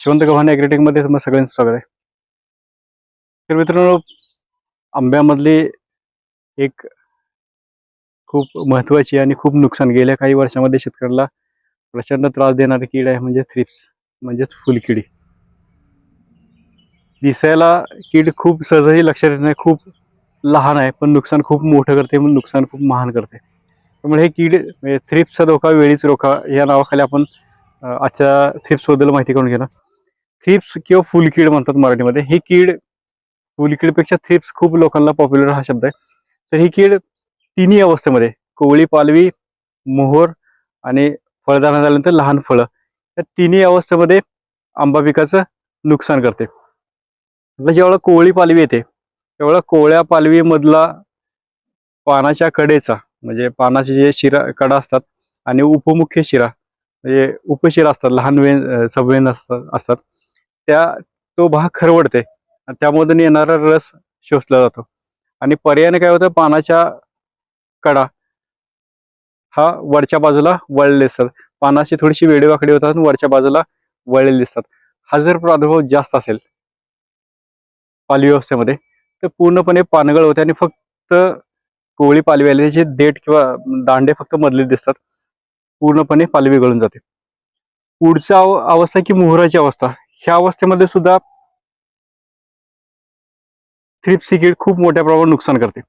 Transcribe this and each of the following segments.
शिवंत गव्हाणे ॲग्रेटिंगमध्ये तुम्हाला सगळ्यांचं स्वागत आहे. तर मित्रांनो आंब्यामधली एक खूप महत्त्वाची आणि खूप नुकसान गेल्या काही वर्षामध्ये शेतकऱ्याला प्रचंड त्रास देणारी कीड आहे म्हणजे थ्रिप्स म्हणजेच फुलकिडी. दिसायला कीड खूप सहजही लक्षात येत नाही खूप लहान आहे पण नुकसान खूप मोठं करते म्हणून नुकसान खूप महान करते. त्यामुळे हे कीड थ्रिप्सचा धोका वेळीच रोखा या नावाखाली आपण आजच्या थ्रिप्सबद्दल माहिती करून घेणार. थ्रिप्स किंवा फुलकीड म्हणतात मराठीमध्ये. ही कीड फुलकीडपेक्षा थ्रिप्स खूप लोकांना पॉप्युलर हा शब्द आहे. तर ही कीड तिन्ही अवस्थेमध्ये कोवळी पालवी मोहोर आणि फळदाना झाल्यानंतर लहान फळं या तिन्ही अवस्थेमध्ये आंबा पिकाचं नुकसान करते. आता जेवढा कोवळी पालवी येते तेवढा कोवळ्या पालवीमधला पानाच्या कडेचा म्हणजे पानाचे जे शिरा कडा असतात आणि उपमुख्य शिरा म्हणजे उपशिरा असतात लहान वेन सबवेन असतात असतात त्या तो भाग खरवडते. आणि त्यामधून येणारा रस शोषला जातो. आणि पर्यायाने काय होतं? पानाच्या कडा हा वरच्या बाजूला वळले असतात पानाची थोडीशी वेडेवाकडी होतात आणि वरच्या बाजूला वळलेले दिसतात. हा जर प्रादुर्भाव जास्त असेल पालवी अवस्थेमध्ये तर पूर्णपणे पानगळ होते आणि फक्त कोवळी पालवी आली. देठ किंवा दांडे फक्त मधले दिसतात. पूर्णपणे पालवी गळून जाते. पुढचा अव- अवस्था की मोहराची अवस्था. ह्या अवस्थेमध्ये सुद्धा थ्रिप्स ही कीड खूप मोठ्या प्रमाणात नुकसान करते.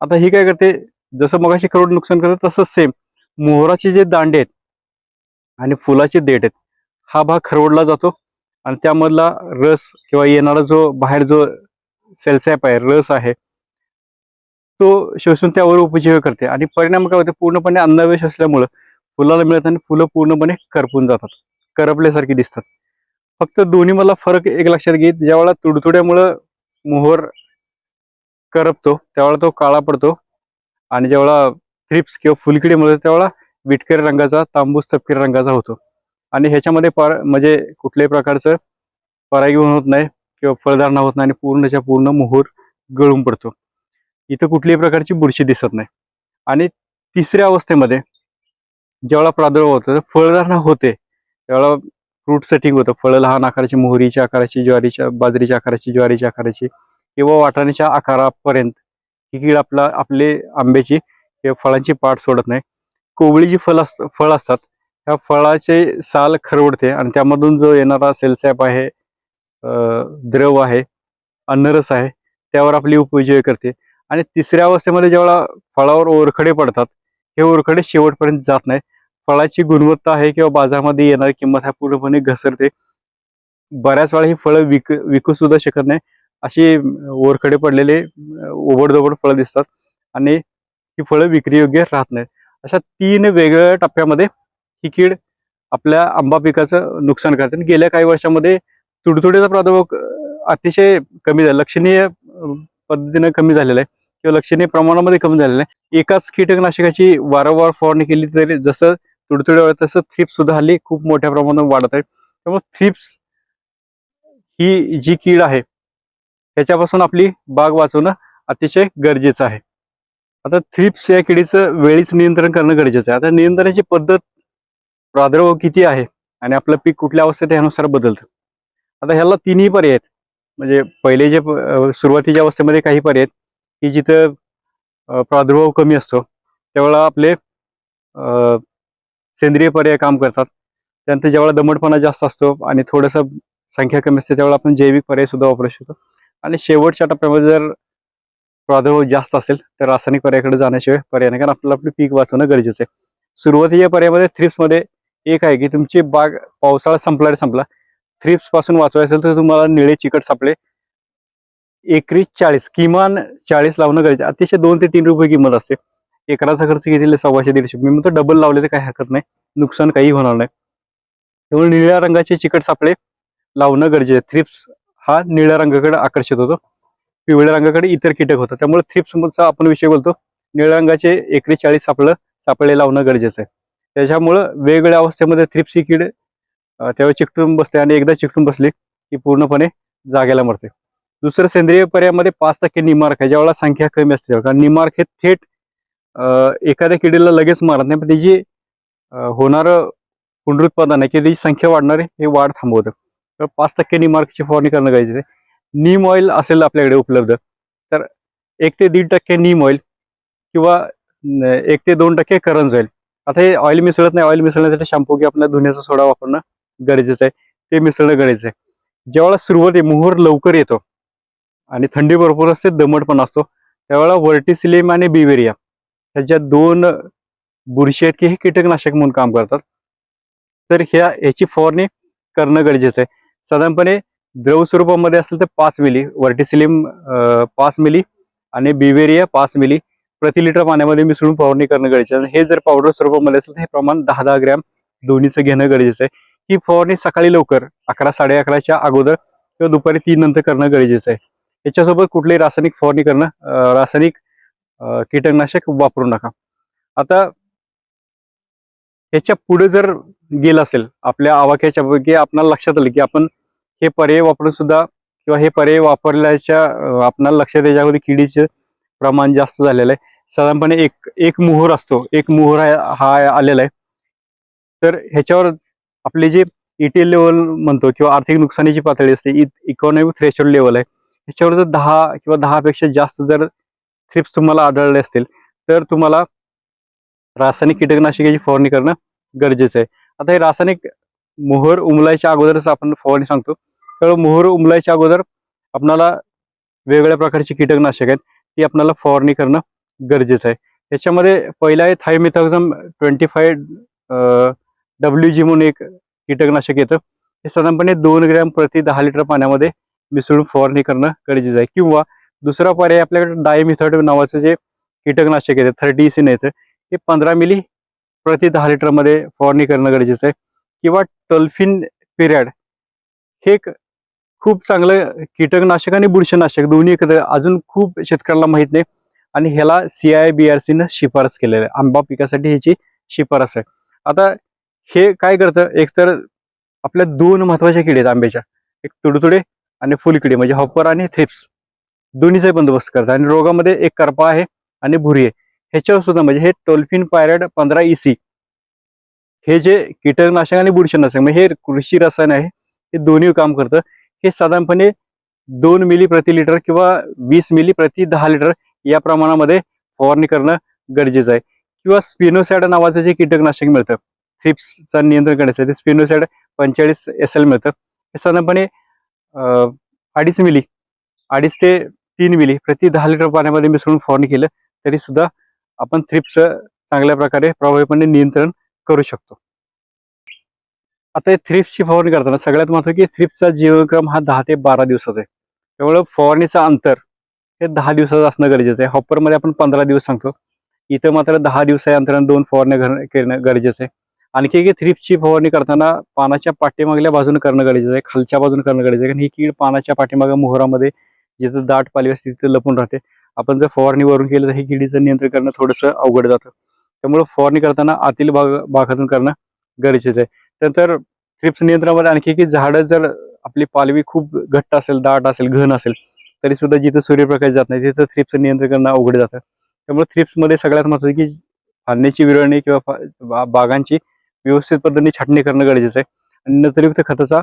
आता ही काय करते? जसं मगाशी खरोड नुकसान करते तसंच सेम मोहराचे जे दांडे आहेत आणि फुलाचे देठ आहेत हा भाग खरवडला जातो आणि त्यामधला रस किंवा येणारा जो बाहेर जो सेल्सॅप आहे रस आहे तो शोषून त्यावर उपजीव करते. आणि परिणाम काय होते? पूर्णपणे अन्नवेश असल्यामुळं फुलाला मिळत आणि फुलं पूर्णपणे करपून जातात. करपल्यासारखी दिसतात. फक्त दोन्ही मला फरक एक लक्षात घेत ज्यावेळेला तुडतुड्यामुळं मोहर करपतो त्यावेळेला तो काळा पडतो. आणि ज्यावेळा थ्रिप्स किंवा फुलकिडीमुळे त्यावेळेला विटकरी रंगाचा तांबूस तपकिरी रंगाचा होतो. आणि ह्याच्यामध्ये पर म्हणजे कुठल्याही प्रकारचं परागीभवन होत नाही किंवा फळधारणा होत नाही आणि पूर्णच्या पूर्ण मोहर गळून पडतो. इथं कुठल्याही प्रकारची बुरशी दिसत नाही. आणि तिसऱ्या अवस्थेमध्ये ज्यावेळेला प्रादुर्भाव होतो फळधारणा होते त्यावेळेला फ्रूट सेटिंग होतं. फळं लहान आकाराची मोहरीच्या आकाराची ज्वारीच्या बाजरीच्या आकाराची ज्वारीच्या आकाराची किंवा वाटाण्याच्या आकारापर्यंत. ही कीड आपला आपले आंब्याची किंवा फळांची पाठ सोडत नाही. कोवळी जी फळ अस फळ असतात ह्या फळाचे साल खरवडते आणि त्यामधून जो येणारा सेलसॅप आहे द्रव आहे अन्नरस आहे त्यावर आपली उपजीवी करते. आणि तिसऱ्या अवस्थेमध्ये जेव्हा फळावर ओरखडे पडतात हे ओरखडे शेवटपर्यंत जात नाही फळाची गुणवत्ता आहे किंवा बाजारामध्ये येणारी किंमत हा पूर्णपणे घसरते. बऱ्याच वेळा ही फळं विक विकू सुद्धा शकत नाही. अशी ओरखडे पडलेले ओबडधोबड फळं दिसतात आणि ही फळं विक्रीयोग्य राहत नाहीत. अशा तीन वेगवेगळ्या टप्प्यामध्ये ही कीड आपल्या आंबा पिकाचं नुकसान करते. आणि गेल्या काही वर्षामध्ये तुडतुडीचा प्रादुर्भाव अतिशय कमी झाला. लक्षणीय पद्धतीनं कमी झालेला आहे. किंवा लक्षणीय प्रमाणामध्ये कमी झालेलं आहे. एकाच कीटकनाशकाची वारंवार फवारणी केली तरी जसं तुडतुड्यावर तसं थ्रिप्स सुद्धा हल्ली खूप मोठ्या प्रमाणात वाढत आहे त्यामुळे थ्रिप्स ही जी कीड आहे त्याच्यापासून आपली बाग वाचवणं अतिशय गरजेचं आहे. आता थ्रिप्स या किडीचं वेळीच नियंत्रण करणं गरजेचं आहे. आता नियंत्रणाची पद्धत प्रादुर्भाव किती आहे आणि आपलं पीक कुठल्या अवस्थेत यानुसार बदलतं. आता ह्याला तिन्ही पर्याय आहेत. म्हणजे पहिले जे सुरुवातीच्या अवस्थेमध्ये काही पर्याय आहेत की जिथं प्रादुर्भाव कमी असतो त्यावेळेला आपले सेंद्रिय पर्याय काम करतात. त्यानंतर ज्यावेळेला दमटपणा जास्त असतो आणि थोडंसं संख्या कमी असते त्यावेळेला आपण जैविक पर्याय सुद्धा वापरू शकतो. आणि शेवटच्या टप्प्यामध्ये जर प्रादुर्भाव जास्त असेल तर रासायनिक पर्यायाकडे जाण्याशिवाय पर्याय नाही कारण आपल्याला आपलं पीक वाचवणं गरजेचं आहे. सुरुवातीच्या पर्यायामध्ये थ्रिप्समध्ये एक आहे की तुमची बाग पावसाळा संपला रे संपला. थ्रिप्सपासून वाचवायचं असेल तर तुम्हाला निळे चिकट सापळे एकरी चाळीस किमान चाळीस लावणं गरजेचं अतिशय दोन ते तीन रुपये किंमत असते. एकराचा खर्च घेतलेला सव्वाशे दीडशे. मी म्हणतो डबल लावले तर काही हरकत नाही. नुकसान काही होणार नाही. त्यामुळे निळ्या रंगाचे चिकट सापळे लावणं गरजेचं आहे. थ्रिप्स हा निळ्या रंगाकडे आकर्षित होतो. पिवळ्या रंगाकडे इतर कीटक होतं त्यामुळे थ्रिप्सचा आपण विषय बोलतो. निळ्या रंगाचे एकरी चाळीस सापळं सापळे लावणं गरजेचं आहे. त्याच्यामुळं वेगवेगळ्या अवस्थेमध्ये थ्रिप्स ही कीड त्यावेळी चिकटून बसते आणि एकदा चिकटून बसली की पूर्णपणे जागेला मरते. दुसरं सेंद्रिय पर्यायामध्ये पाच टक्के निमार्क आहे. ज्यावेळेला संख्या कमी असते कारण निमार्क हे थेट एखाद्या किडीला लगेच मारत नाही पण त्याची होणारं पुनरुत्पादन आहे की त्याची संख्या वाढणारे हे वाढ थांबवतं. तर पाच टक्के निमार्कची फवारणी करणं गरजेचं आहे. नीम ऑइल असेल आपल्याकडे उपलब्ध तर एक ते दीड टक्के नीम ऑइल किंवा एक ते दोन टक्के करंज ऑइल. आता हे ऑइल मिसळत नाही ऑइल मिसळण्यासाठी शॅम्पू की आपल्या धुण्याचा सोडा वापरणं गरजेचं आहे. ते मिसळणं गरजेचं आहे. ज्यावेळेला सुरुवात आहे मोहर लवकर येतो आणि थंडी भरपूर असते दमट पण असतो त्यावेळेला वर्टिसिलिम आणि बिवेरिया ह्याच्या दोन बुरशी आहेत की हे कीटकनाशक म्हणून काम करतात. तर ह्या ह्याची फवारणी करणं गरजेचं आहे. साधारणपणे द्रव स्वरूपामध्ये असेल तर पाच मिली वर्टिसिलिम पाच मिली आणि बिवेरिया पाच मिली प्रति लिटर पाण्यामध्ये मिसळून फवारणी करणं गरजेचं आहे. हे जर पावडर स्वरूपामध्ये असेल तर हे प्रमाण दहा दहा ग्रॅम दोन्हीचं घेणं गरजेचं आहे. ही फवारणी सकाळी लवकर अकरा साडे अकराच्या अगोदर किंवा दुपारी तीन नंतर करणं गरजेचं आहे. याच्यासोबत कुठलेही रासायनिक फवारणी करणं रासायनिक कीटकनाशक वापरू नका आता ह्याच्या पुढे जर गेलं असेल आपल्या आवाक्याच्या पैकी आपल्याला लक्षात आलं की आपण हे पर्याय वापरून सुद्धा किंवा हे पर्याय वापरल्याच्या आपल्याला आपणाला लक्षात याच्यामध्ये किडीचे प्रमाण जास्त झालेलं आहे. साधारणपणे एक एक मोहर असतो. एक मोहर हा आलेला आहे. तर ह्याच्यावर आपले जे इटेल लेवल म्हणतो किंवा आर्थिक नुकसानीची पातळी असते इकॉनॉमिक थ्रेशोल्ड लेवल आहे. ह्याच्यावर जर दहा किंवा दहापेक्षा जास्त जर थ्रिप्स तुम्हाला आढळले असतील. तर तुम्हाला रासायनिक कीटकनाशकाची फवारणी करणं गरजेचं आहे. आता हे रासायनिक मोहर उमलायच्या अगोदरच आपण फवारणी सांगतो. तर मोहर उमलायच्या अगोदर आपणाला वेगवेगळ्या प्रकारची कीटकनाशक आहेत ती आपल्याला फवारणी करणं गरजेचं आहे. याच्यामध्ये पहिला आहे thiamethoxam twenty five W G म्हणून एक कीटकनाशक येतं. हे साधारणपणे दोन ग्रॅम प्रति दहा लिटर पाण्यामध्ये मिसळून फवारणी करणं गरजेचं आहे. किंवा दुसरा पर्याय आपल्याकडे डायमिथर्ड नावाचं जे कीटकनाशक येतं थर्टी सी येतं हे पंधरा मिली प्रति दहा लिटरमध्ये फवारणी करणं गरजेचं आहे. किंवा टल्फिन पिरियड हे एक खूप चांगलं कीटकनाशक आणि बुरशीनाशक दोन्ही एकत्र अजून खूप शेतकऱ्याला माहीत नाही. आणि ह्याला सी आय बी आर सीनं शिफारस केलेलं आहे. आंबा पिकासाठी ह्याची शिफारस आहे. आता हे काय करतं एकतर आपल्या दोन महत्त्वाच्या किडे आहेत आंब्याच्या. एक तुडतुडे आणि फुलकिडे म्हणजे हॉपर आणि थ्रिप्स. दोन्हीचाही बंदोबस्त करतात. आणि रोगामध्ये एक करपा आहे आणि भुरी आहे. ह्याच्यावर सुद्धा म्हणजे हे टोल्फिन पायरड पंधरा इसी हे जे कीटकनाशक आणि बुरशीनाशक म्हणजे हे कृषी रसायन आहे हे दोन्ही काम करतं. हे साधारणपणे दोन मिली प्रति लिटर किंवा वीस मिली प्रति दहा लिटर या प्रमाणामध्ये फवारणी करणं गरजेचं आहे. किंवा स्पिनोसॅड नावाचं जे कीटकनाशक मिळतं थ्रिप्सचं नियंत्रण करण्यासाठी स्पिनोसॅड पंचेचाळीस एस एल मिळतं. हे साधारणपणे अडीच मिली अडीच ते तीन मिली प्रति दहा लिटर पाण्यामध्ये मिसळून फवारणी केलं तरी सुद्धा आपण थ्रिप्सचं चांगल्या प्रकारे प्रभावीपणे नियंत्रण करू शकतो. आता हे थ्रिप्सची फवारणी करताना सगळ्यात महत्त्वाचं की थ्रिप्सचा जीवनक्रम हा दहा ते बारा दिवसाचा आहे. त्यामुळं फवारणीचं अंतर हे दहा दिवसाचं असणं गरजेचं आहे. हॉपरमध्ये आपण पंधरा दिवस सांगतो. इथं मात्र दहा दिवसाच्या अंतराने दोन फवारण्या घालणं- करणं गरजेचं आहे. आणखी एक थ्रिप्सची फवारणी करताना पानाच्या पाठीमागल्या बाजूने करणं गरजेचं आहे. खालच्या बाजूने करणं गरजेचं आहे. कारण ही कीड पानाच्या पाठीमागं मोहरामध्ये जिथं दाट पाली असते तिथं लपून राहते. आपण जर फवारणी वरून केलं तर हे किडीचं नियंत्रण करणं थोडंसं अवघड जातं. त्यामुळं फवारणी करताना आतील भाग भागातून करणं गरजेचं आहे. त्यानंतर थ्रिप्स नियंत्रणामध्ये आणखी की झाडं जर आपली पालवी खूप घट्ट असेल दाट असेल घन असेल तरी सुद्धा जिथं सूर्यप्रकाश जात नाही तिथं थ्रिप्स नियंत्रण करणं अवघड जातं. त्यामुळे थ्रिप्समध्ये सगळ्यात महत्त्वाचं की फांदीची विरळणी किंवा बा- बागांची व्यवस्थित पद्धतीने छाटणी करणं गरजेचं आहे. आणि नत्रयुक्त खताचा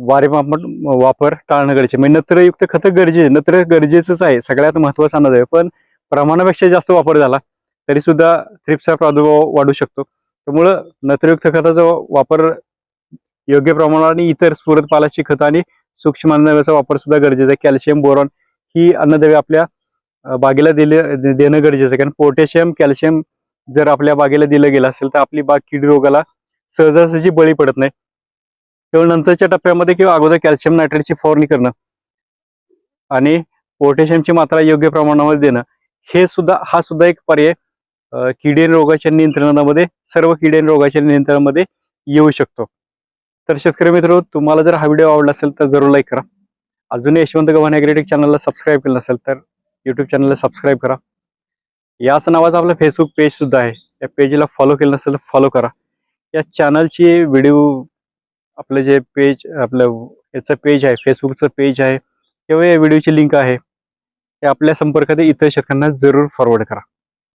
वारेमापन वापर टाळणं गरजेचे म्हणजे नत्रयुक्त खतं गरजेचे नत्र गरजेचंच आहे. सगळ्यात महत्त्वाचा अंदाज आहे. पण प्रमाणापेक्षा जास्त वापर झाला तरी सुद्धा थ्रिप्सचा प्रादुर्भाव वाढू शकतो. त्यामुळं नत्रयुक्त खताचा वापर योग्य प्रमाणावर आणि इतर स्फुरद पालाची खतं आणि सूक्ष्म अन्नद्रव्याचा वापर सुद्धा गरजेचा आहे. कॅल्शियम बोरॉन ही अन्नद्रव्य आपल्या बागेला दिले देणं गरजेचं आहे. कारण पोटॅशियम कॅल्शियम जर आपल्या बागेला दिलं गेलं असेल तर आपली बाग कीड रोगाला सहजासहजी बळी पडत नाही. केवळ नंतरच्या टप्प्यामध्ये किंवा अगोदर कॅल्शियम नायट्रेटची फवारणी करणं आणि पोटॅशियमची मात्रा योग्य प्रमाणामध्ये देणं हे सुद्धा हा सुद्धा एक पर्याय अं, किडीन रोगाच्या नियंत्रणामध्ये सर्व किडीन रोगाच्या नियंत्रणामध्ये येऊ शकतो. तर शेतकरी मित्र तुम्हाला जर हा व्हिडिओ आवडला असेल तर जरूर लाईक करा. अजूनही यशवंत गव्हाण ॲग्रेटिक चॅनलला सबस्क्राईब केलं नसेल तर यूट्यूब चॅनलला सबस्क्राईब करा. याच नावाचं आपलं फेसबुक पेज सुद्धा आहे. या पेजला फॉलो केलं नसेल तर फॉलो करा. या चॅनलची व्हिडिओ आपलं जे पेज आपलं याचं पेज आहे फेसबुकचं पेज आहे किंवा या व्हिडिओची लिंक आहे ते आपल्या संपर्कात इतर शेतकऱ्यांना जरूर फॉरवर्ड करा.